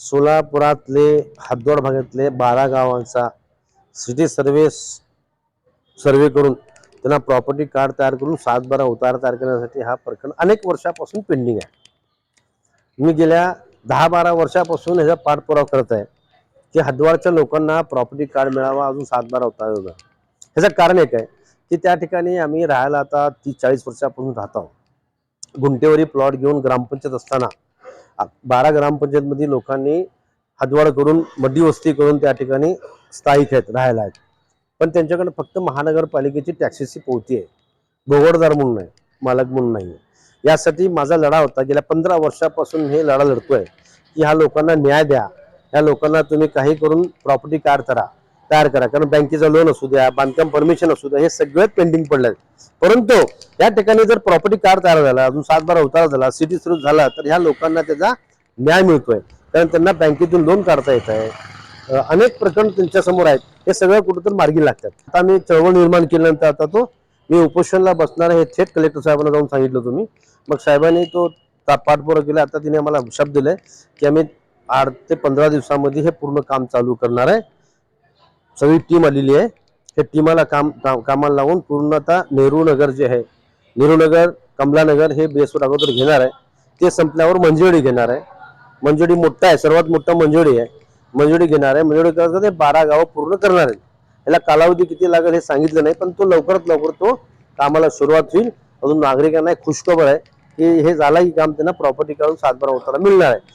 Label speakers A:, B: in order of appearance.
A: सोलापुरातले हातदोड भागातले बारा गावांचा सिटी सर्वे सर्वे करून त्यांना प्रॉपर्टी कार्ड तयार करून सात बारा तयार करण्यासाठी हा प्रकरण अनेक वर्षापासून पेंडिंग आहे. मी गेल्या दहा बारा वर्षापासून ह्याचा पाठपुरावा करत आहे की हद्वारच्या लोकांना प्रॉपर्टी कार्ड मिळावा अजून सात बारा उतारा होता ह्याचं कारण एक आहे की त्या ठिकाणी आम्ही राहायला आता तीस चाळीस वर्षापासून राहत आहोत. गुंटेवरी प्लॉट घेऊन ग्रामपंचायत असताना बारा ग्रामपंचायतमध्ये लोकांनी हदवाड करून मड्डी वस्ती करून त्या ठिकाणी स्थायिक आहेत राहायला आहेत. पण त्यांच्याकडे फक्त महानगरपालिकेची टॅक्सीची पोहती आहे. भोगडदार म्हणून आहे मालक म्हणून नाही आहे. यासाठी माझा लढा होता गेल्या पंधरा वर्षापासून हे लढा लढतोय. की ह्या लोकांना न्याय द्या ह्या लोकांना तुम्ही काही करून प्रॉपर्टी कार्ड करा तयार करा. कारण बँकेचं लोन असू द्या बांधकाम परमिशन असू द्या हे सगळं पेंडिंग पडलं परंतु या ठिकाणी जर प्रॉपर्टी कार्ड तयार झाला अजून सात बारा उतारा झाला सिटी सुरू झाला तर ह्या लोकांना त्याचा न्याय मिळतोय. कारण त्यांना बँकेतून लोन काढता येत आहे. अनेक प्रकरण त्यांच्यासमोर आहेत. हे सगळं कुठेतरी मार्गी लागतात. आता आम्ही चळवळ निर्माण केल्यानंतर आता तो मी उपोषणला बसणार हे थेट कलेक्टर साहेबांना जाऊन सांगितलं तुम्ही मग साहेबांनी तो ता- केला. आता तिने आम्हाला शब्द दिलाय की आम्ही आठ ते पंधरा दिवसामध्ये हे पूर्ण काम चालू करणार आहे. सगळी टीम आलेली आहे. त्या टीमाला काम काम- कामाला लावून पूर्णतः नेहरू नगर जे आहे नेहरू नगर कमलानगर हे बेसवर अगोदर घेणार आहे. ते संपल्यावर मंजुरी घेणार आहे. मंजुरी मोठा आहे सर्वात मोठा मंजुरी आहे. मंजुरी घेणार आहे. मंजुरी करता ते बारा गावं पूर्ण करणार आहेत. याला कालावधी किती लागेल हे सांगितलं नाही पण तो लवकरात लवकर तो कामाला सुरुवात होईल. अजून नागरिकांना एक खुशखबर आहे की हे झाला की काम त्यांना प्रॉपर्टी काढून सातबारा उतारा मिळणार आहे.